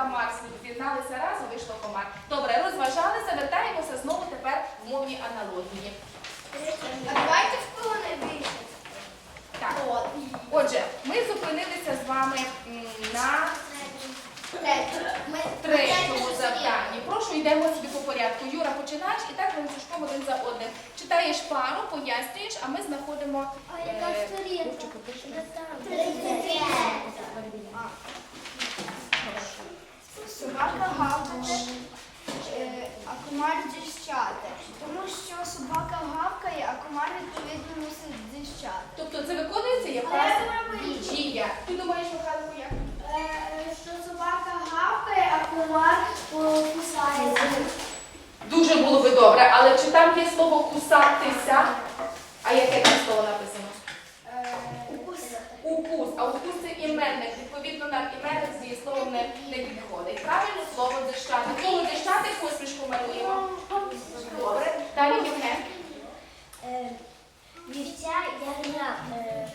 частинка мар. З'єдналися разом, вийшло комар. Добре, розважалися, вертаємося знову тепер в мовні аналогії. А давайте в найбільше. Так. Отже, ми зупинилися з вами на третьому завданні. Прошу, йдемо собі по порядку. Юра, починаєш і так ми служком один за одним. Читаєш пару, пояснюєш, а ми знаходимо. А яка е, сторінка? Юрчику, ти що? Собака гавкає, е, а комар дзищати. Тому що собака гавкає, а комар відповідно мусить дзищати. Тобто це виконується якась дія. Ти думаєш, Михайло, як? Що собака гавкає, а комар кусається. Дуже було би добре, але чи там є слово кусатися? А яке там слово написано? Укус. А укус це іменник. Відповідно, нам іменник з дієсловом не, не підходить. Правильно слово дещати. Слово дещати посмішку малюємо. Добре. Далі Євген. Вівця ягня. Е,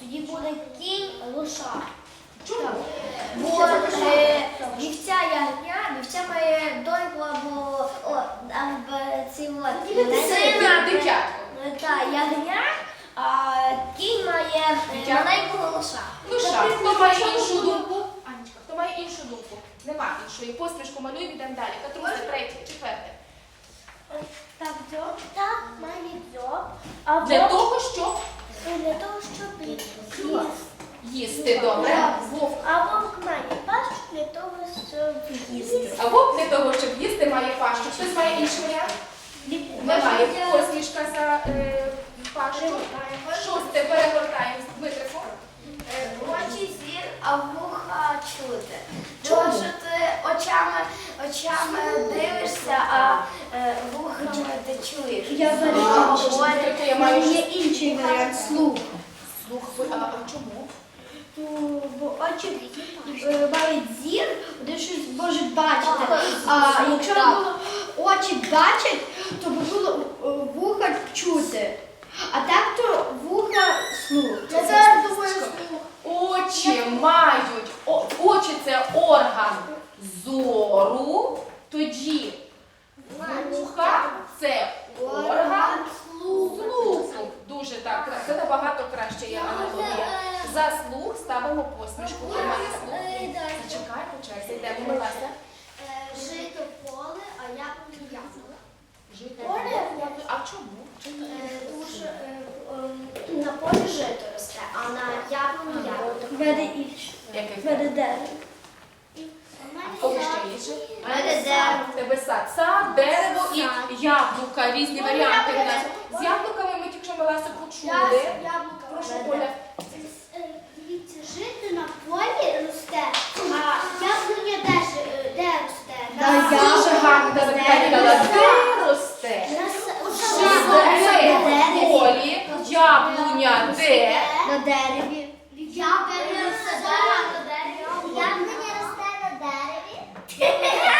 Тоді буде кінь лоша. Чому? Бо е, вівця ягня, вівця має доньку або о, або ці от сина. Ди- Дитятко. е, Та ягня, а кінь має е, Дитя. маленького лоша. Що, хто має іншу думку? Анечка, хто має іншу думку? Нема іншої. Посмішку малюй, йдемо далі. Катруся, третє, четверте. Так, дзьоб, так, має дзьоб. А Для вовк- того, щоб для того, щоб їсти. їсти добре. Вовк. А вовк має пащу для того, щоб їсти. А вовк для того, щоб їсти, має пащу. Хтось має інший варіант? Немає. Посмішка за е, пащу. Шосте перегортаємо з Дмитрику. Е, Очі зір, а вуха чути. Чому? Тому що ти очами, очами дивишся, а е, вухами ти чуєш. Я маю Є інший варіант слух. Слух, а, а чому? Бо очі е, мають зір, вони щось можуть бачити. А якщо очі бачать, то було е, вуха чути. А так то вуха слух. Я зараз думаю, Очі мають, о- очі це орган зору, тоді вуха це орган слуху. Дуже так, кра- це набагато краще є аналогія. За слух ставимо посмішку. Хто має слух? Зачекай, по черзі, йдемо, Милася. Жито поле, а яблуко яблуко. Жити. Поле? А чому? Тому що е, ем, на полі жито росте, а на яблуні яблуко. В мене інше. В мене дерево. Кого ще інше? В мене дерево. Тебе сад. Сад, дерево і яблука. Різні варіанти в нас. З яблуками ми тільки що Милася почули. Прошу, Оля. Дивіться, жито на полі росте, а яблуня де, ж- е, де росте? Дуже гарно та запитання дала. Де росте? Де в полі, яблуня де? На дереві. Яблуня росте на дереві. Яблуня росте на дереві. Яблуня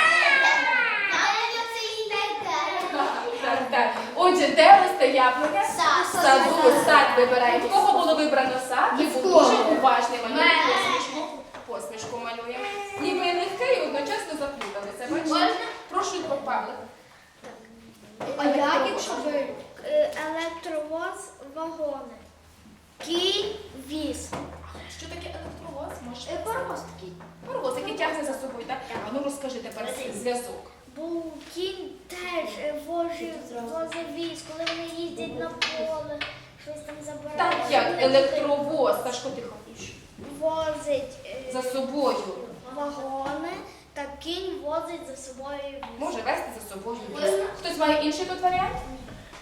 це і не дерево. Так, так. Отже, де росте яблуня? Сад. Саду, сад вибираємо. В кого було вибрано сад? Ти був дуже уважний малює посмішку. Посмішку малює. Ніби і легке і одночасно заплуталися. Бачите? Прошу, Павлик. А як якщо ви електровоз вагони? Кінь віз. Що таке електровоз? Можеш Е, Паровоз такий. Паровоз, який тягне за собою, так? А ну розкажи тепер зв'язок. Бо кінь теж е, возив, возив віз, коли вони їздять на поле, щось там забирають. Так як електровоз, Сашко, тихо. Возить е, За собою вагони, та кінь возить за собою віз. може вести за собою віз. Хтось має інший тут варіант?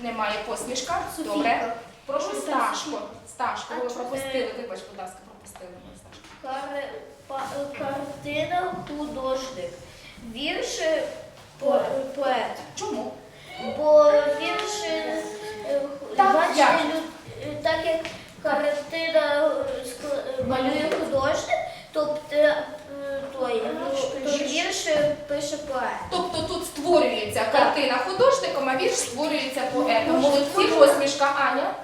Немає посмішка. Добре. Прошу Сташко. Сташко, ви пропустили. Вибач, будь ласка, пропустили. мене, Сташко. Кар- па- е, Картина художник. Вірш е, по- поет. Чому? Бо вірш е, е, Так, бачите, як? лю- е, так як картина е, малює художник, тобто той то вірш пише поет. Тобто тут створюється картина художником, а вірш створюється поетом. Молодці, посмішка Аня.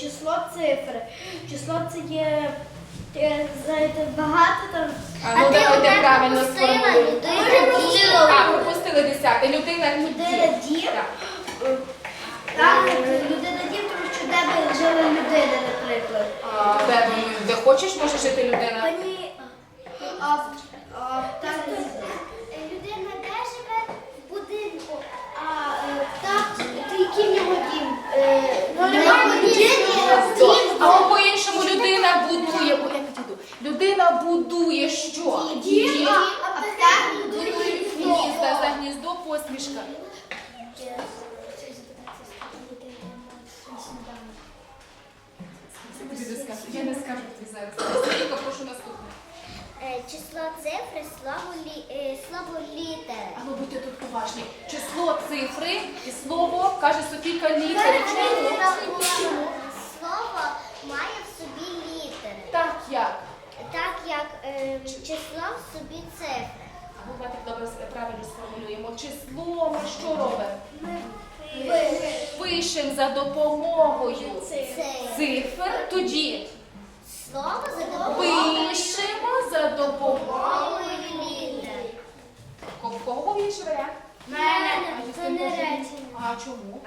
Число цифр. Число це є багато там. А, ну давайте правильно сформулюємо. А, пропустили десяте. Людина Людина дім. Так. Е, Так, людина дім, тому що де би жила людина, наприклад. А, де, де хочеш, може жити людина. Пані, а, а, так, Людина де живе в будинку. а, е, так, то який в нього дім? Е, Ну, не немає будинок, То, дім, Або по-іншому людина будує. бо я підійду. Людина будує що? Дім, а так Будує будує гнізда, за гніздо посмішка. Я не скажу тобі зараз. Прошу наступне. Е, Число цифри, слово, лі, е, слово літери. А ну будьте тут уважні. Число цифри і слово, каже Софійка, літери. Чому? Слово має в собі літери. Так як? Так як е, число в собі цифри. Ну, давайте добре правильно сформулюємо. Число ми що робимо? Пишемо за допомогою цифр. Тоді слово за допомогою пишемо за допомогою. літер. Кого кого вірш варіант? Це не речення. А чому?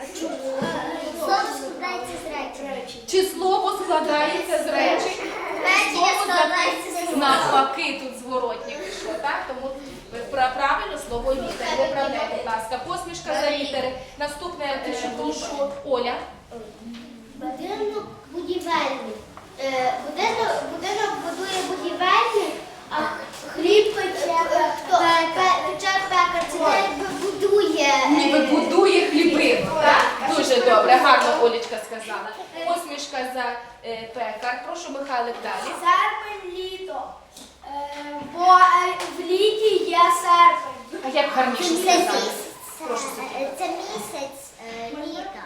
Слово складається з речень. Чи слово складається з речень? Речення складається з Навпаки, тут зворотні пішло, так? Тому ви пра- правильно слово літери. Виправляйте, будь ласка. Посмішка за літери. Наступне е, прошу Оля. Будинок будівельник. Е, Будинок, будинок будує будівельник, а хліб пече хто? Пече пекар. Це якби будує. Ніби будує хліби. Так? Дуже добре, гарно Олічка сказала. Посмішка за е, пекар. Прошу Михайлик далі. Серпень літо. Е, Бо е, в літі є серпень. А як гарніше Це сказати? місяць, Прошу. це місяць е, літа.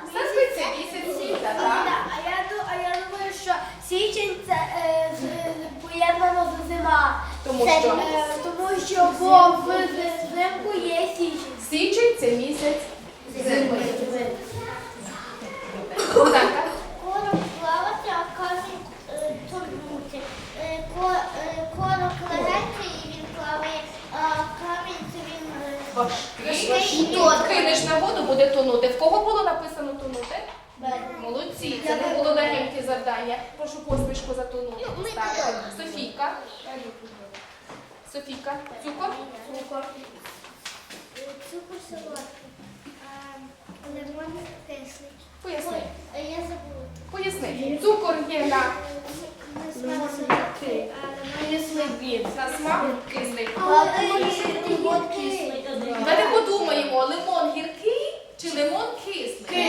Це місяць літа, так? А я, а я думаю, що січень це е, поєднано з зима. Тому що Е, тому що бо в зимку взимку є січень. січень це місяць зими. Богданка? Корок плавати, а камінь е, торнути. Е, ко- е, Корок легенький і він плаває, а камінь це він е, Важкий. кинеш на воду, буде тонути. В кого було написано тонути? Молодці, це не було легеньке завдання. Прошу посмішку затонути. Ну. Софійка. Софійка. Цукор? Цукор. Цукор солодкий, лимон кислий. Поясни. Я забула. Поясни. Цукор є на, На смак лимон на смак кислий. лимон кислий. Давайте подумаємо, лимон гіркий чи лимон кислий?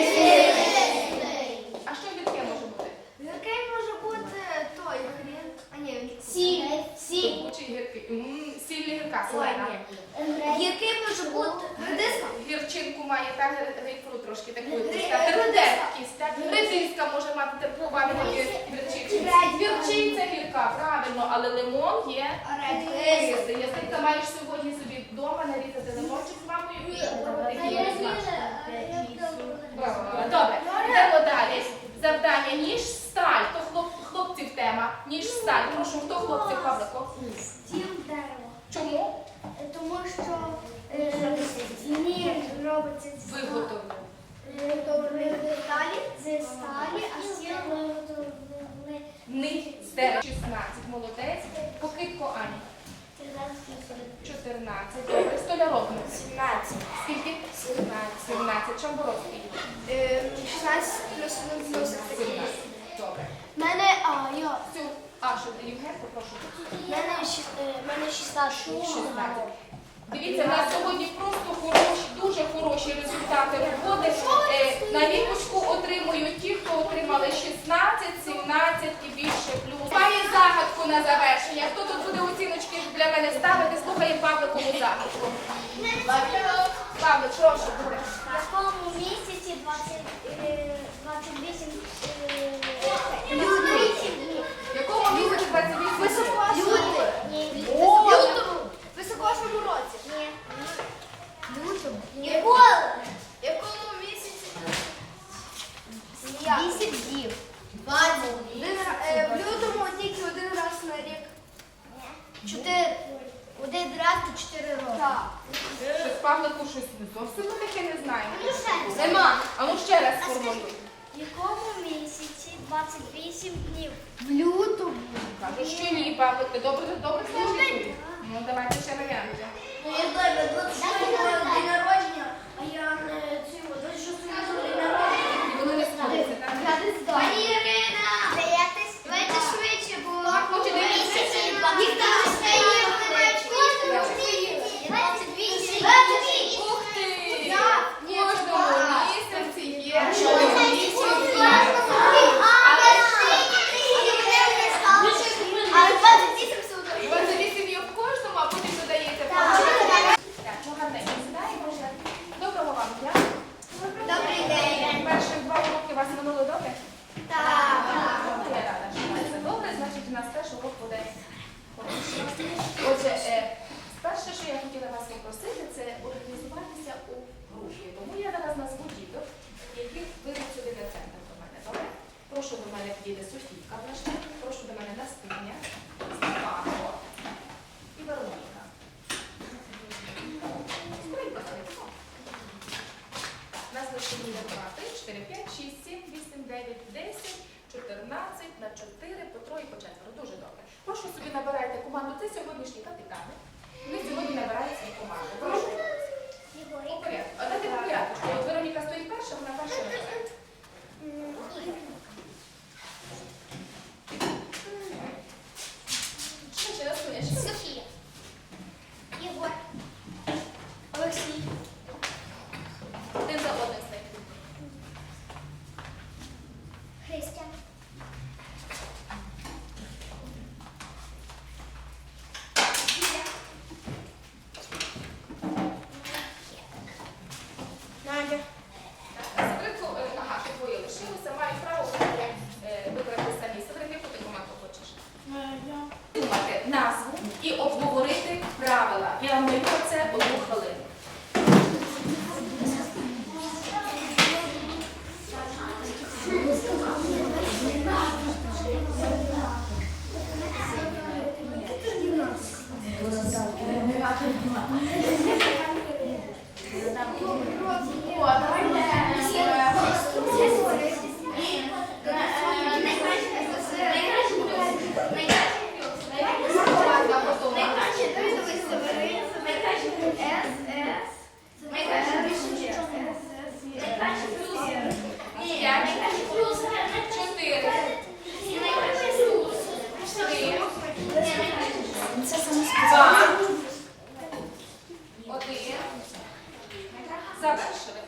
А що гірке може бути? Який може бути той хрін? А ні, він Сіль. Сіль. Чи гіркий? М, Сіль не гірка, солена. Який може бути? Редиска? Гірчинку має та гри- грейпфрут трошки таку якусь, Гри- та редиска. терпкість, та редиска може мати таку гірчинку. Гірчиця гірка, правильно, але лимон є кислий. Язика маєш сьогодні собі вдома нарізати лимончик з мамою і. Добре, йдемо далі. Завдання ніж сталь. То хлоп, хлопців тема. Ніж сталь. Прошу, хто хлопців 14. Добре. Столярок. 17. Скільки? 17. 17. Шамборовський. 16 плюс 1 плюс 17. Добре. Мене, а, я. Цю, а, що Євген, попрошу. Мене, шіс- е, мене 16. 16. Дивіться, у нас сьогодні просто хороші, дуже хороші результати роботи. Е, На віпочку отримують ті, хто отримали 16, 17 і більше плюс. Має загадку на завершення слухає Павликову загадку. Павлик, прошу. В якому місяці 28 днів? В якому місяці 28 днів? Ні. О, В високошному році? Ні. Лютому? В якому місяці? Ніяк. 10 днів. 20 днів. Е, в лютому тільки один раз на рік. Чотири. Один раз і чотири роки. Так. Щось Павлику щось зовсім таке не знаємо. Ну, ще раз. Нема. А ну ще раз А скажи, формулюй. В якому місяці 28 днів? В лютому. Кажу, що ні, Павлик, ти добре, добре знаєш? Ну, давайте ще варіанти. Ну, я добре, тут ще. 14, на 4, по 3 по 4. Дуже добре. Прошу собі набирайте команду. Це сьогоднішній капітани. Ми сьогодні набирають свої команди. Завершили.